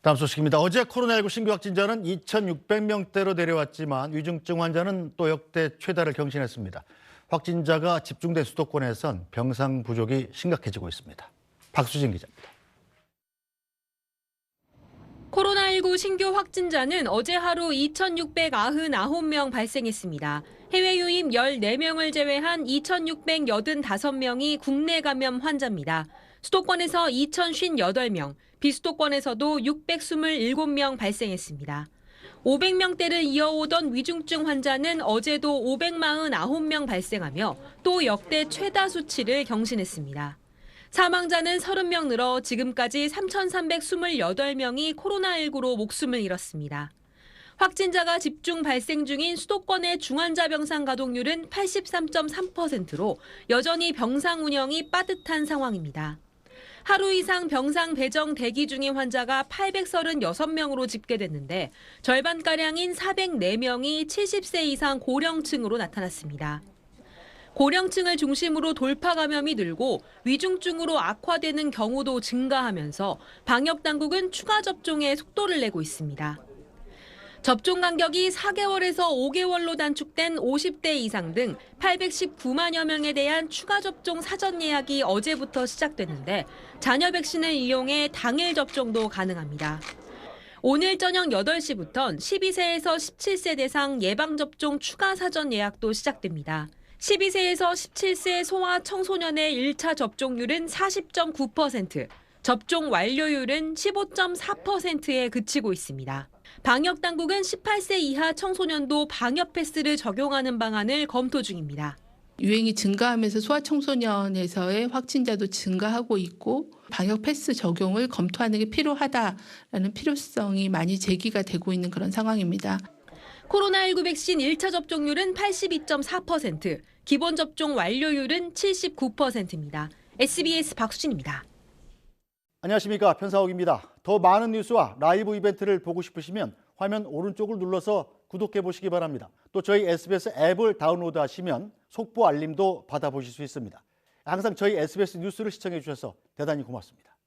다음 소식입니다. 어제 코로나19 신규 확진자는 2,600명대로 내려왔지만 위중증 환자는 또 역대 최다를 경신했습니다. 확진자가 집중된 수도권에선 병상 부족이 심각해지고 있습니다. 박수진 기자입니다. 코로나19 신규 확진자는 어제 하루 2,699명 발생했습니다. 해외 유입 14명을 제외한 2,685명이 국내 감염 환자입니다. 수도권에서 2,058명, 비수도권에서도 627명 발생했습니다. 500명대를 이어오던 위중증 환자는 어제도 549명 발생하며 또 역대 최다 수치를 경신했습니다. 사망자는 30명 늘어 지금까지 3,328명이 코로나19로 목숨을 잃었습니다. 확진자가 집중 발생 중인 수도권의 중환자 병상 가동률은 83.3%로 여전히 병상 운영이 빠듯한 상황입니다. 하루 이상 병상 배정 대기 중인 환자가 836명으로 집계됐는데 절반가량인 404명이 70세 이상 고령층으로 나타났습니다. 고령층을 중심으로 돌파 감염이 늘고 위중증으로 악화되는 경우도 증가하면서 방역 당국은 추가 접종에 속도를 내고 있습니다. 접종 간격이 4개월에서 5개월로 단축된 50대 이상 등 819만여 명에 대한 추가 접종 사전 예약이 어제부터 시작됐는데 잔여 백신을 이용해 당일 접종도 가능합니다. 오늘 저녁 8시부턴 12세에서 17세 대상 예방접종 추가 사전 예약도 시작됩니다. 12세에서 17세 소아 청소년의 1차 접종률은 40.9%, 접종 완료율은 15.4%에 그치고 있습니다. 방역 당국은 18세 이하 청소년도 방역 패스를 적용하는 방안을 검토 중입니다. 유행이 증가하면서 소아청소년에서의 확진자도 증가하고 있고 방역 패스 적용을 검토하는 게 필요하다라는 필요성이 많이 제기가 되고 있는 그런 상황입니다. 코로나19 백신 1차 접종률은 82.4%, 기본 접종 완료율은 79%입니다. SBS 박수진입니다. 안녕하십니까 편사옥입니다. 더 많은 뉴스와 라이브 이벤트를 보고 싶으시면 화면 오른쪽을 눌러서 구독해 보시기 바랍니다. 또 저희 SBS 앱을 다운로드 하시면 속보 알림도 받아보실 수 있습니다. 항상 저희 SBS 뉴스를 시청해 주셔서 대단히 고맙습니다.